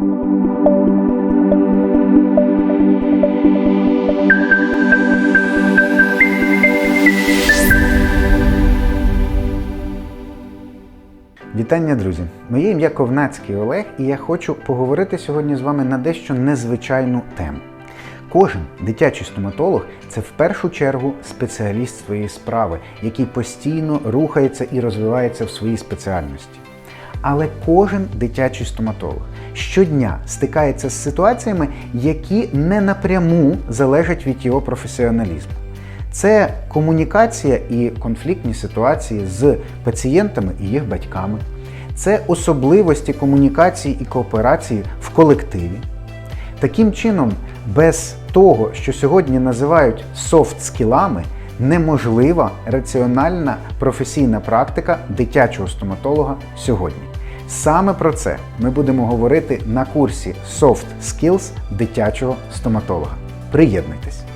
Вітання, друзі! Моє ім'я Ковнацький Олег, і я хочу поговорити сьогодні з вами на дещо незвичайну тему. Кожен дитячий стоматолог це в першу чергу спеціаліст своєї справи, який постійно рухається і розвивається в своїй спеціальності. Але кожен дитячий стоматолог щодня стикається з ситуаціями, які не напряму залежать від його професіоналізму. Це комунікація і конфліктні ситуації з пацієнтами і їх батьками, це особливості комунікації і кооперації в колективі. Таким чином, без того, що сьогодні називають софт-скілами, неможлива раціональна професійна практика дитячого стоматолога сьогодні. Саме про це ми будемо говорити на курсі Soft Skills дитячого стоматолога. Приєднуйтесь!